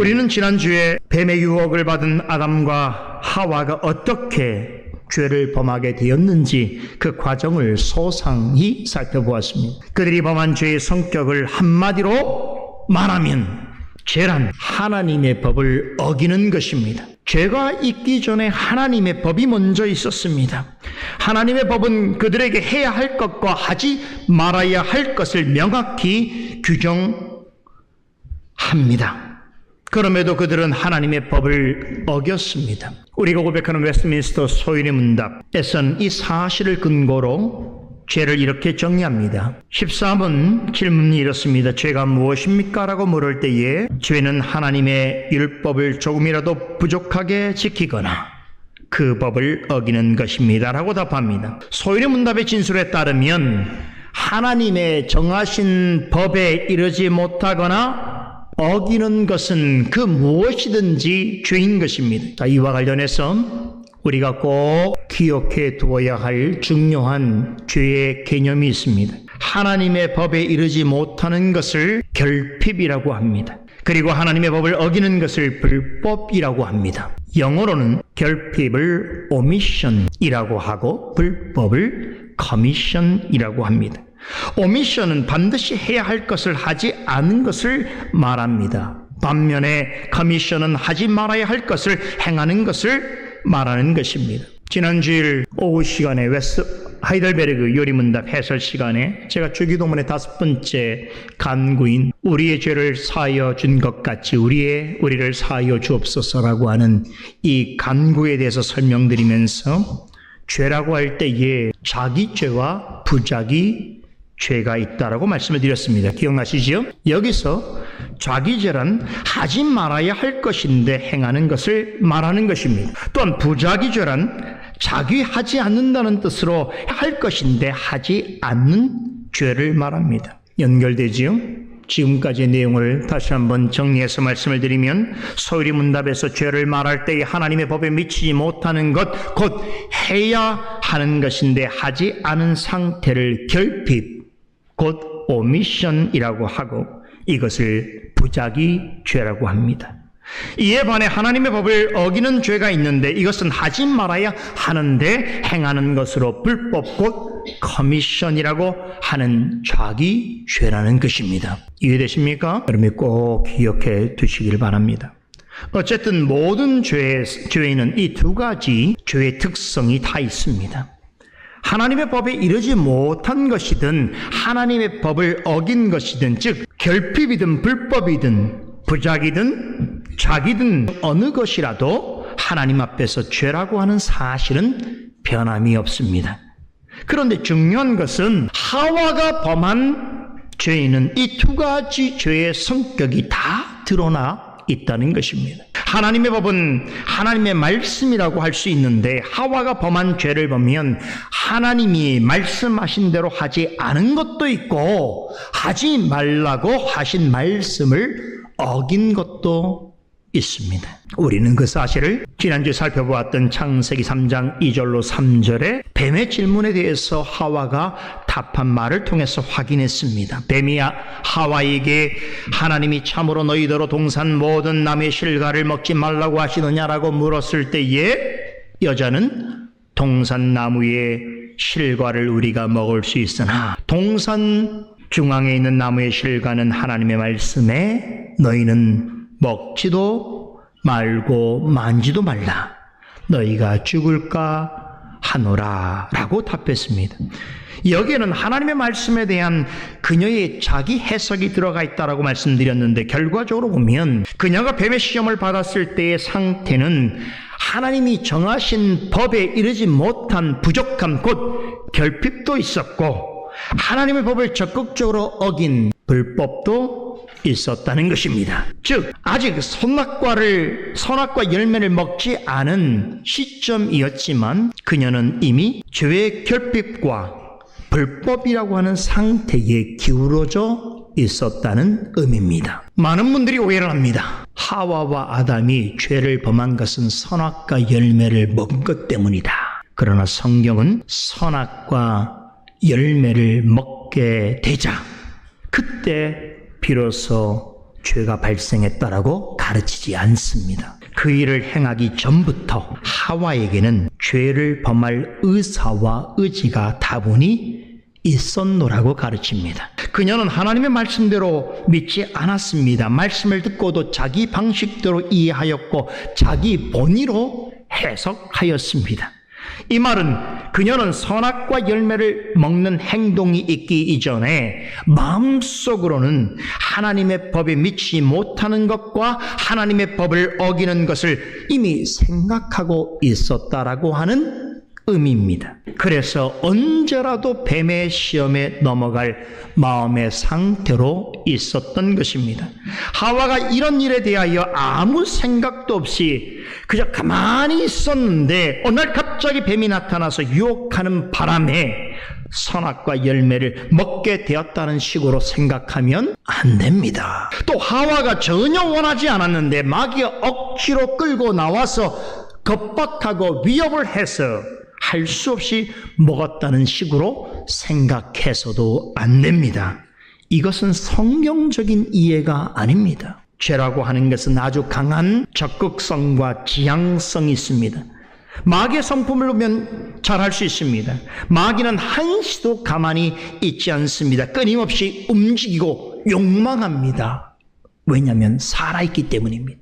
우리는 지난주에 뱀의 유혹을 받은 아담과 하와가 어떻게 죄를 범하게 되었는지 그 과정을 소상히 살펴보았습니다. 그들이 범한 죄의 성격을 한마디로 말하면 죄란 하나님의 법을 어기는 것입니다. 죄가 있기 전에 하나님의 법이 먼저 있었습니다. 하나님의 법은 그들에게 해야 할 것과 하지 말아야 할 것을 명확히 규정합니다. 그럼에도 그들은 하나님의 법을 어겼습니다. 우리가 고백하는 웨스트민스터 소인의 문답 에선 이 사실을 근거로 죄를 이렇게 정리합니다. 13은 질문이 이렇습니다. 죄가 무엇입니까? 라고 물을 때에 죄는 하나님의 율법을 조금이라도 부족하게 지키거나 그 법을 어기는 것입니다. 라고 답합니다. 소인의 문답의 진술에 따르면 하나님의 정하신 법에 이르지 못하거나 어기는 것은 그 무엇이든지 죄인 것입니다. 자, 이와 관련해서 우리가 꼭 기억해 두어야 할 중요한 죄의 개념이 있습니다. 하나님의 법에 이르지 못하는 것을 결핍이라고 합니다. 그리고 하나님의 법을 어기는 것을 불법이라고 합니다. 영어로는 결핍을 omission이라고 하고 불법을 commission이라고 합니다. 오미션은 반드시 해야 할 것을 하지 않은 것을 말합니다. 반면에 커미션은 하지 말아야 할 것을 행하는 것을 말하는 것입니다. 지난 주일 오후 시간에 웨스트 하이델베르그 요리문답 해설 시간에 제가 주기도문의 다섯 번째 간구인 우리의 죄를 사하여 준 것 같이 우리의 우리를 사하여 주옵소서라고 하는 이 간구에 대해서 설명드리면서 죄라고 할 때에 자기 죄와 부자기 죄가 있다라고 말씀을 드렸습니다. 기억나시지요? 여기서 자기죄란 하지 말아야 할 것인데 행하는 것을 말하는 것입니다. 또한 부자기죄란 자기 하지 않는다는 뜻으로 할 것인데 하지 않는 죄를 말합니다. 연결되지요? 지금까지 내용을 다시 한번 정리해서 말씀을 드리면 소율이 문답에서 죄를 말할 때에 하나님의 법에 미치지 못하는 것, 곧 해야 하는 것인데 하지 않은 상태를 결핍, 곧 오미션이라고 하고 이것을 부작위 죄라고 합니다. 이에 반해 하나님의 법을 어기는 죄가 있는데 이것은 하지 말아야 하는데 행하는 것으로 불법 곧 커미션이라고 하는 자기 죄라는 것입니다. 이해되십니까? 여러분이 꼭 기억해 두시길 바랍니다. 어쨌든 모든 죄, 죄에는 이 두 가지 죄의 특성이 다 있습니다. 하나님의 법에 이르지 못한 것이든 하나님의 법을 어긴 것이든 즉 결핍이든 불법이든 부작이든 자기든 어느 것이라도 하나님 앞에서 죄라고 하는 사실은 변함이 없습니다. 그런데 중요한 것은 하와가 범한 죄인은 이두 가지 죄의 성격이 다 드러나 있다는 것입니다. 하나님의 법은 하나님의 말씀이라고 할 수 있는데 하와가 범한 죄를 보면 하나님이 말씀하신 대로 하지 않은 것도 있고 하지 말라고 하신 말씀을 어긴 것도 있습니다. 우리는 그 사실을 지난주에 살펴보았던 창세기 3장 2절로 3절에 뱀의 질문에 대해서 하와가 답한 말을 통해서 확인했습니다. 뱀이 하와에게 하나님이 참으로 너희더러 동산 모든 남의 실과를 먹지 말라고 하시느냐라고 물었을 때에 여자는 동산 나무의 실과를 우리가 먹을 수 있으나 동산 중앙에 있는 나무의 실과는 하나님의 말씀에 너희는 먹지도 말고 만지도 말라. 너희가 죽을까 하노라. 라고 답했습니다. 여기에는 하나님의 말씀에 대한 그녀의 자기 해석이 들어가 있다라고 말씀드렸는데 결과적으로 보면 그녀가 뱀의 시험을 받았을 때의 상태는 하나님이 정하신 법에 이르지 못한 부족함 곧 결핍도 있었고 하나님의 법을 적극적으로 어긴 불법도 있었다는 것입니다. 즉 아직 선악과를 선악과 열매를 먹지 않은 시점이었지만 그녀는 이미 죄의 결핍과 불법이라고 하는 상태에 기울어져 있었다는 의미입니다. 많은 분들이 오해를 합니다. 하와와 아담이 죄를 범한 것은 선악과 열매를 먹은 것 때문이다. 그러나 성경은 선악과 열매를 먹게 되자 그때 비로소 죄가 발생했다라고 가르치지 않습니다. 그 일을 행하기 전부터 하와에게는 죄를 범할 의사와 의지가 다분히 있었노라고 가르칩니다. 그녀는 하나님의 말씀대로 믿지 않았습니다. 말씀을 듣고도 자기 방식대로 이해하였고 자기 본의로 해석하였습니다. 이 말은 그녀는 선악과 열매를 먹는 행동이 있기 이전에 마음속으로는 하나님의 법에 미치지 못하는 것과 하나님의 법을 어기는 것을 이미 생각하고 있었다라고 하는 의미입니다. 그래서 언제라도 뱀의 시험에 넘어갈 마음의 상태로 있었던 것입니다. 하와가 이런 일에 대하여 아무 생각도 없이 그저 가만히 있었는데 어느 날 갑자기 뱀이 나타나서 유혹하는 바람에 선악과 열매를 먹게 되었다는 식으로 생각하면 안 됩니다. 또 하와가 전혀 원하지 않았는데 마귀가 억지로 끌고 나와서 겁박하고 위협을 해서 할 수 없이 먹었다는 식으로 생각해서도 안 됩니다. 이것은 성경적인 이해가 아닙니다. 죄라고 하는 것은 아주 강한 적극성과 지향성이 있습니다. 마귀의 성품을 보면 잘 할 수 있습니다. 마귀는 한시도 가만히 있지 않습니다. 끊임없이 움직이고 욕망합니다. 왜냐하면 살아있기 때문입니다.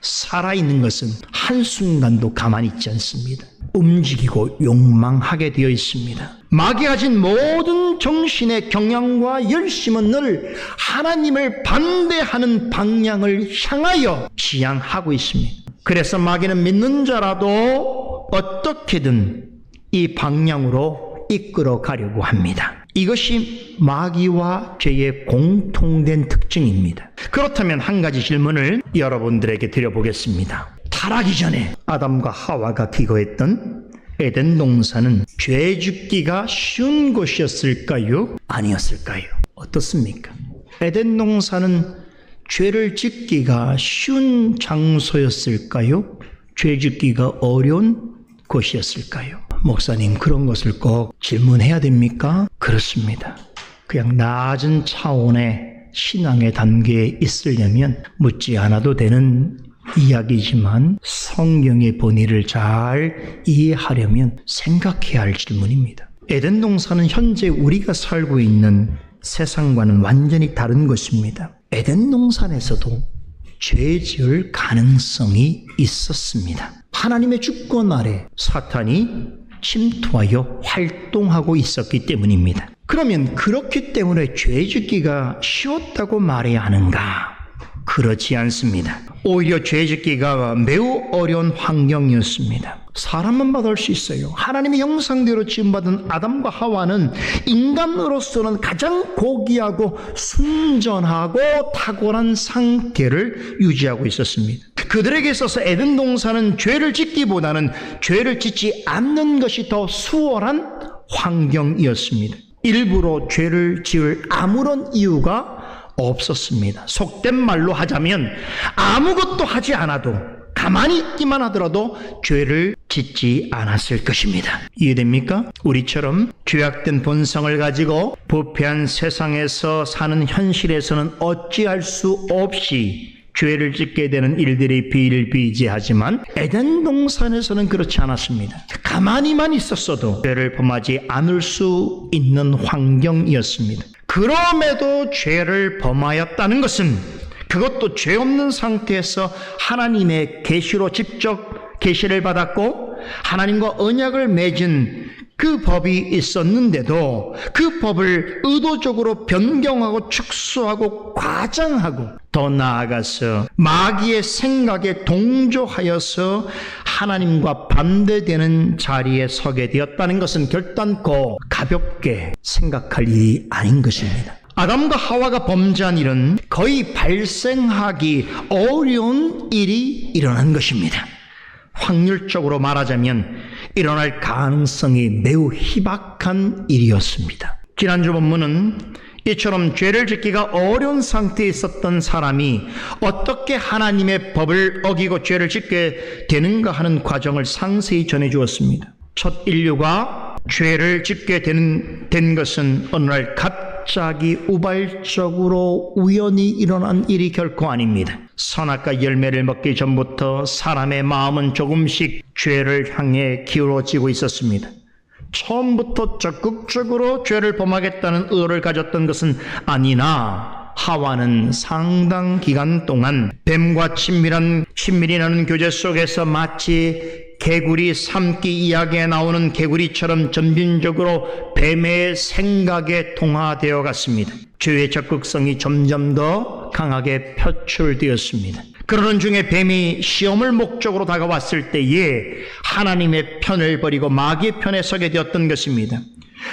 살아있는 것은 한순간도 가만히 있지 않습니다. 움직이고 욕망하게 되어 있습니다. 마귀가 가진 모든 정신의 경향과 열심은 늘 하나님을 반대하는 방향을 향하여 지향하고 있습니다. 그래서 마귀는 믿는 자라도 어떻게든 이 방향으로 이끌어 가려고 합니다. 이것이 마귀와 죄의 공통된 특징입니다. 그렇다면 한 가지 질문을 여러분들에게 드려보겠습니다. 타락이 전에 아담과 하와가 기거했던 에덴 동산은 죄 죽기가 쉬운 곳이었을까요? 아니었을까요? 어떻습니까? 에덴 동산은 죄를 짓기가 쉬운 장소였을까요? 죄 짓기가 어려운 곳이었을까요? 목사님, 그런 것을 꼭 질문해야 됩니까? 그렇습니다. 그냥 낮은 차원의 신앙의 단계에 있으려면 묻지 않아도 되는 이야기지만 성경의 본의를 잘 이해하려면 생각해야 할 질문입니다. 에덴 동산은 현재 우리가 살고 있는 세상과는 완전히 다른 것입니다. 에덴 동산에서도 죄 지을 가능성이 있었습니다. 하나님의 주권 아래 사탄이 침투하여 활동하고 있었기 때문입니다. 그러면 그렇기 때문에 죄 짓기가 쉬웠다고 말해야 하는가? 그렇지 않습니다. 오히려 죄 짓기가 매우 어려운 환경이었습니다. 사람만 받을 수 있어요. 하나님의 형상대로 지음받은 아담과 하와는 인간으로서는 가장 고귀하고 순전하고 탁월한 상태를 유지하고 있었습니다. 그들에게 있어서 에덴 동산은 죄를 짓기보다는 죄를 짓지 않는 것이 더 수월한 환경이었습니다. 일부러 죄를 지을 아무런 이유가 없었습니다. 속된 말로 하자면 아무것도 하지 않아도 가만히 있기만 하더라도 죄를 짓지 않았을 것입니다. 이해됩니까? 우리처럼 죄악된 본성을 가지고 부패한 세상에서 사는 현실에서는 어찌할 수 없이 죄를 짓게 되는 일들이 비일비재하지만 에덴 동산에서는 그렇지 않았습니다. 가만히만 있었어도 죄를 범하지 않을 수 있는 환경이었습니다. 그럼에도 죄를 범하였다는 것은 그것도 죄 없는 상태에서 하나님의 계시로 직접 계시를 받았고 하나님과 언약을 맺은 그 법이 있었는데도 그 법을 의도적으로 변경하고 축소하고 과장하고 더 나아가서 마귀의 생각에 동조하여서 하나님과 반대되는 자리에 서게 되었다는 것은 결단코 가볍게 생각할 일이 아닌 것입니다. 아담과 하와가 범죄한 일은 거의 발생하기 어려운 일이 일어난 것입니다. 확률적으로 말하자면 일어날 가능성이 매우 희박한 일이었습니다. 지난주 본문은 이처럼 죄를 짓기가 어려운 상태에 있었던 사람이 어떻게 하나님의 법을 어기고 죄를 짓게 되는가 하는 과정을 상세히 전해 주었습니다. 첫 인류가 죄를 짓게 된, 된 것은 어느 날 갑, 갑자기 우발적으로 우연히 일어난 일이 결코 아닙니다. 선악과 열매를 먹기 전부터 사람의 마음은 조금씩 죄를 향해 기울어지고 있었습니다. 처음부터 적극적으로 죄를 범하겠다는 의도를 가졌던 것은 아니나 하와는 상당 기간 동안 뱀과 친밀한 친밀히 나는 교제 속에서 마치 개구리 삼기 이야기에 나오는 개구리처럼 점진적으로 뱀의 생각에 동화되어 갔습니다. 죄의 적극성이 점점 더 강하게 표출되었습니다. 그러는 중에 뱀이 시험을 목적으로 다가왔을 때에 하나님의 편을 버리고 마귀의 편에 서게 되었던 것입니다.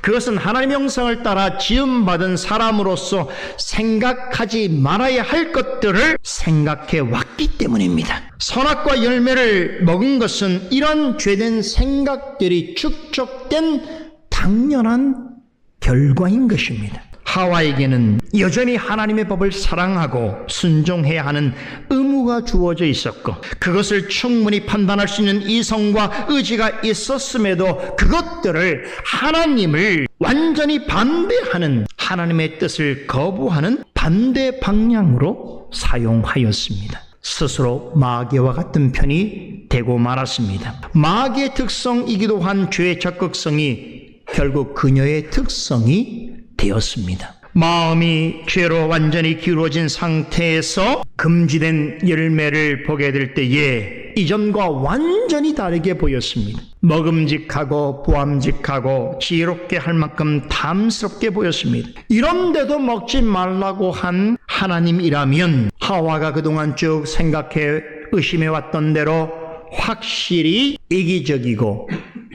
그것은 하나님의 형상을 따라 지음받은 사람으로서 생각하지 말아야 할 것들을 생각해 왔기 때문입니다. 선악과 열매를 먹은 것은 이런 죄된 생각들이 축적된 당연한 결과인 것입니다. 하와에게는 여전히 하나님의 법을 사랑하고 순종해야 하는 의무가 주어져 있었고 그것을 충분히 판단할 수 있는 이성과 의지가 있었음에도 그것들을 하나님을 완전히 반대하는 하나님의 뜻을 거부하는 반대 방향으로 사용하였습니다. 스스로 마귀와 같은 편이 되고 말았습니다. 마귀의 특성이기도 한 죄의 적극성이 결국 그녀의 특성이 되었습니다. 마음이 죄로 완전히 기울어진 상태에서 금지된 열매를 보게 될 때에 이전과 완전히 다르게 보였습니다. 먹음직하고 보암직하고 지혜롭게 할 만큼 탐스럽게 보였습니다. 이런데도 먹지 말라고 한 하나님이라면 하와가 그동안 쭉 생각해 의심해 왔던 대로 확실히 이기적이고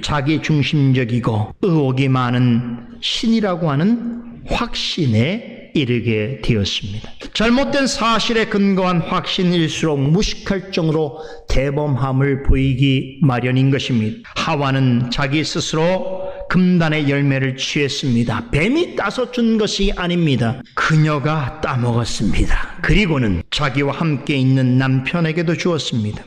자기 중심적이고 의혹이 많은 신이라고 하는 확신에 이르게 되었습니다. 잘못된 사실에 근거한 확신일수록 무식할 정도로 대범함을 보이기 마련인 것입니다. 하와는 자기 스스로 금단의 열매를 취했습니다. 뱀이 따서 준 것이 아닙니다. 그녀가 따먹었습니다. 그리고는 자기와 함께 있는 남편에게도 주었습니다.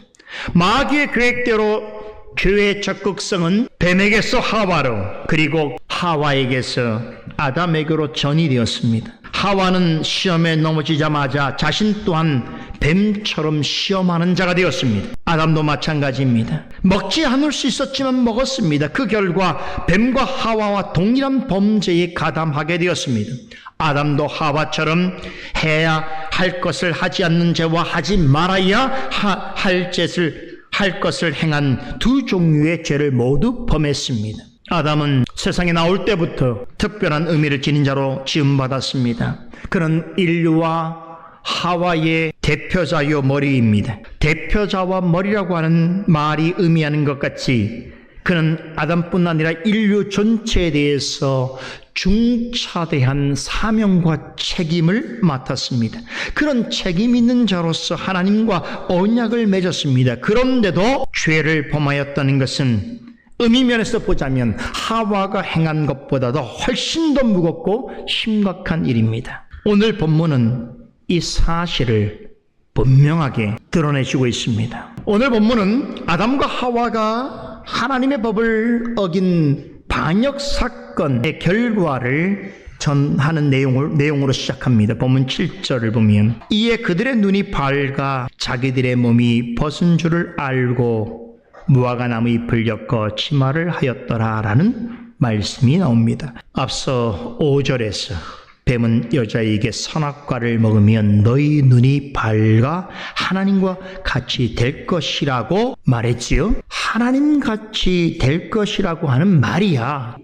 마귀의 계획대로 죄의 적극성은 뱀에게서 하와로 그리고 하와에게서 아담에게로 전이되었습니다. 하와는 시험에 넘어지자마자 자신 또한 뱀처럼 시험하는 자가 되었습니다. 아담도 마찬가지입니다. 먹지 않을 수 있었지만 먹었습니다. 그 결과 뱀과 하와와 동일한 범죄에 가담하게 되었습니다. 아담도 하와처럼 해야 할 것을 하지 않는 죄와 하지 말아야 할 죄를 할 것을 행한 두 종류의 죄를 모두 범했습니다. 아담은 세상에 나올 때부터 특별한 의미를 지닌 자로 지음받았습니다. 그는 인류와 하와의 대표자요 머리입니다. 대표자와 머리라고 하는 말이 의미하는 것 같이 그는 아담뿐 아니라 인류 전체에 대해서 중차대한 사명과 책임을 맡았습니다. 그런 책임 있는 자로서 하나님과 언약을 맺었습니다. 그런데도 죄를 범하였다는 것은 의미면에서 보자면 하와가 행한 것보다도 훨씬 더 무겁고 심각한 일입니다. 오늘 본문은 이 사실을 분명하게 드러내주고 있습니다. 오늘 본문은 아담과 하와가 하나님의 법을 어긴 반역 사건의 결과를 전하는 내용을, 내용으로 시작합니다. 본문 7절을 보면 이에 그들의 눈이 밝아 자기들의 몸이 벗은 줄을 알고 무화과 나무 잎을 엮어 치마를 하였더라라는 말씀이 나옵니다. 앞서 5절에서 뱀은 여자에게 선악과를 먹으면 너희 눈이 밝아 하나님과 같이 될 것이라고 말했지요. 하나님 같이 될 것이라고 하는 말이야.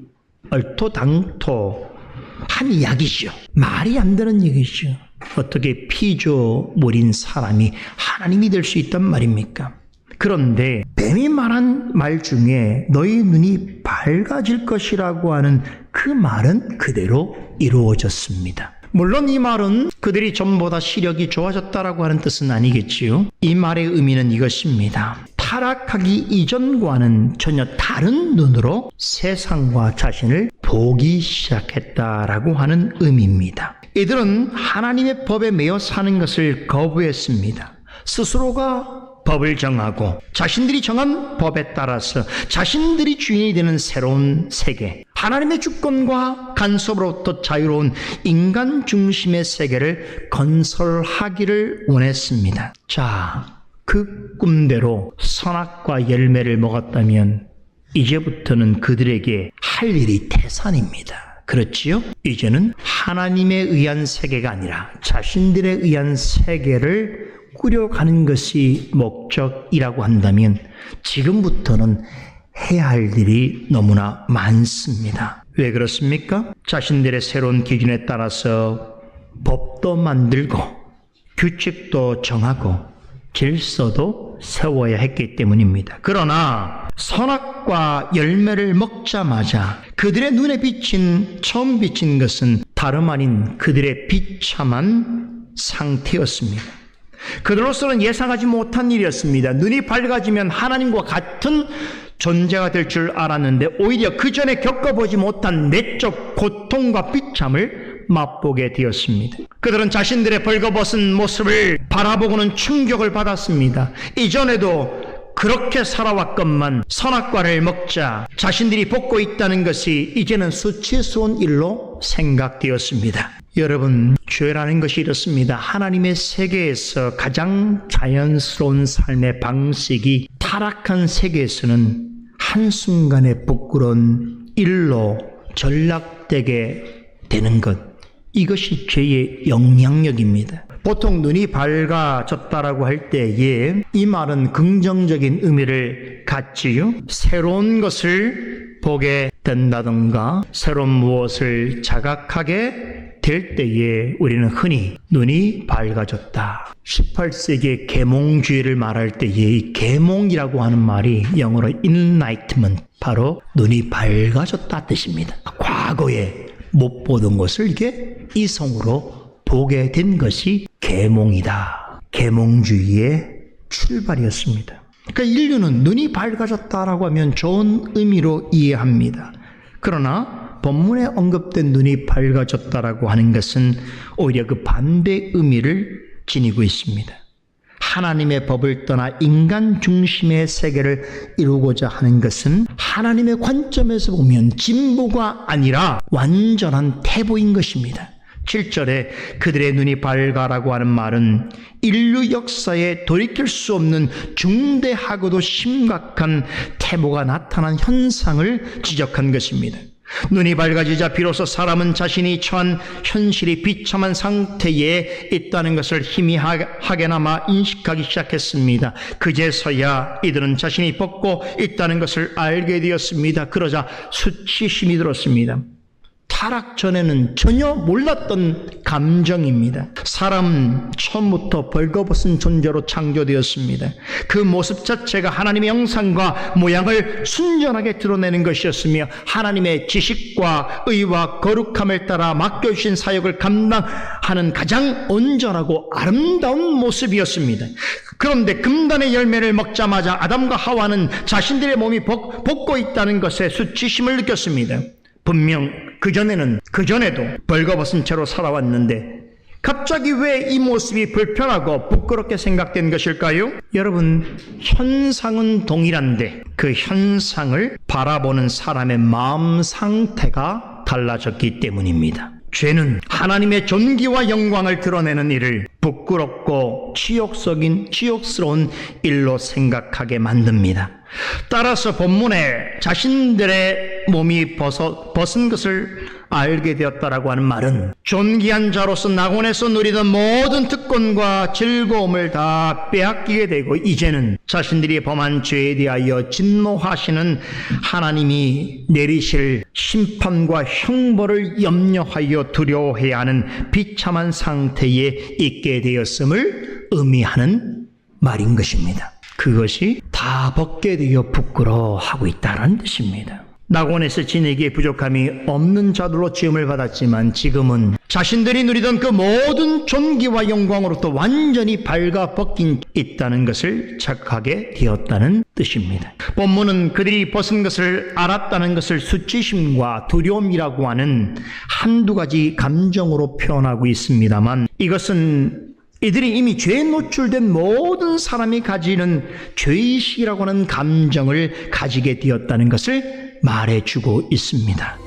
얼토당토 한 이야기죠. 말이 안 되는 얘기죠. 어떻게 피조 물인 사람이 하나님이 될 수 있단 말입니까? 그런데 뱀이 말한 말 중에 너희 눈이 밝아질 것이라고 하는 그 말은 그대로 이루어졌습니다. 물론 이 말은 그들이 전보다 시력이 좋아졌다라고 하는 뜻은 아니겠지요. 이 말의 의미는 이것입니다. 타락하기 이전과는 전혀 다른 눈으로 세상과 자신을 보기 시작했다라고 하는 의미입니다. 이들은 하나님의 법에 매여 사는 것을 거부했습니다. 스스로가 법을 정하고 자신들이 정한 법에 따라서 자신들이 주인이 되는 새로운 세계, 하나님의 주권과 간섭으로부터 자유로운 인간 중심의 세계를 건설하기를 원했습니다. 자, 그 꿈대로 선악과 열매를 먹었다면 이제부터는 그들에게 할 일이 태산입니다. 그렇지요? 이제는 하나님에 의한 세계가 아니라 자신들에 의한 세계를 꾸려가는 것이 목적이라고 한다면 지금부터는 해야 할 일이 너무나 많습니다. 왜 그렇습니까? 자신들의 새로운 기준에 따라서 법도 만들고 규칙도 정하고 질서도 세워야 했기 때문입니다. 그러나 선악과 열매를 먹자마자 그들의 눈에 비친 처음 비친 것은 다름 아닌 그들의 비참한 상태였습니다. 그들로서는 예상하지 못한 일이었습니다. 눈이 밝아지면 하나님과 같은 존재가 될 줄 알았는데 오히려 그 전에 겪어보지 못한 내적 고통과 비참을 맛보게 되었습니다. 그들은 자신들의 벌거벗은 모습을 바라보고는 충격을 받았습니다. 이전에도 그렇게 살아왔건만 선악과를 먹자 자신들이 벗고 있다는 것이 이제는 수치스러운 일로 생각되었습니다. 여러분, 죄라는 것이 이렇습니다. 하나님의 세계에서 가장 자연스러운 삶의 방식이 타락한 세계에서는 한순간에 부끄러운 일로 전락되게 되는 것. 이것이 죄의 영향력입니다. 보통 눈이 밝아졌다라고 할 때에 이 말은 긍정적인 의미를 갖지요. 새로운 것을 보게 된다든가 새로운 무엇을 자각하게 될 때에 우리는 흔히 눈이 밝아졌다. 18세기의 계몽주의를 말할 때에 이 계몽이라고 하는 말이 영어로 enlightenment 바로 눈이 밝아졌다 뜻입니다. 과거에 못 보던 것을 이게 이성으로 보게 된 것이 계몽이다. 계몽주의의 출발이었습니다. 그러니까 인류는 눈이 밝아졌다라고 하면 좋은 의미로 이해합니다. 그러나 본문에 언급된 눈이 밝아졌다라고 하는 것은 오히려 그 반대 의미를 지니고 있습니다. 하나님의 법을 떠나 인간 중심의 세계를 이루고자 하는 것은 하나님의 관점에서 보면 진보가 아니라 완전한 태보인 것입니다. 7절에 그들의 눈이 밝아라고 하는 말은 인류 역사에 돌이킬 수 없는 중대하고도 심각한 태보가 나타난 현상을 지적한 것입니다. 눈이 밝아지자 비로소 사람은 자신이 처한 현실이 비참한 상태에 있다는 것을 희미하게나마 인식하기 시작했습니다. 그제서야 이들은 자신이 벗고 있다는 것을 알게 되었습니다. 그러자 수치심이 들었습니다. 타락 전에는 전혀 몰랐던 감정입니다. 사람은 처음부터 벌거벗은 존재로 창조되었습니다. 그 모습 자체가 하나님의 형상과 모양을 순전하게 드러내는 것이었으며 하나님의 지식과 의와 거룩함을 따라 맡겨주신 사역을 감당하는 가장 온전하고 아름다운 모습이었습니다. 그런데 금단의 열매를 먹자마자 아담과 하와는 자신들의 몸이 벗, 벗고 있다는 것에 수치심을 느꼈습니다. 분명 그전에는 그전에도 벌거벗은 채로 살아왔는데 갑자기 왜 이 모습이 불편하고 부끄럽게 생각된 것일까요? 여러분, 현상은 동일한데 그 현상을 바라보는 사람의 마음 상태가 달라졌기 때문입니다. 죄는 하나님의 존귀와 영광을 드러내는 일을 부끄럽고 치욕 적인 치욕스러운 일로 생각하게 만듭니다. 따라서 본문에 자신들의 몸이 벗어, 벗은 것을 알게 되었다라고 하는 말은 존귀한 자로서 낙원에서 누리던 모든 특권과 즐거움을 다 빼앗기게 되고 이제는 자신들이 범한 죄에 대하여 진노하시는 하나님이 내리실 심판과 형벌을 염려하여 두려워해야 하는 비참한 상태에 있게 되었음을 의미하는 말인 것입니다. 그것이 다 벗게 되어 부끄러워하고 있다는 뜻입니다. 낙원에서 지내기에 부족함이 없는 자들로 지음을 받았지만 지금은 자신들이 누리던 그 모든 존귀와 영광으로부터 완전히 발가 벗긴 있다는 것을 착하게 되었다는 뜻입니다. 본문은 그들이 벗은 것을 알았다는 것을 수치심과 두려움이라고 하는 한두 가지 감정으로 표현하고 있습니다만 이것은 이들이 이미 죄에 노출된 모든 사람이 가지는 죄의식이라고 하는 감정을 가지게 되었다는 것을 말해주고 있습니다.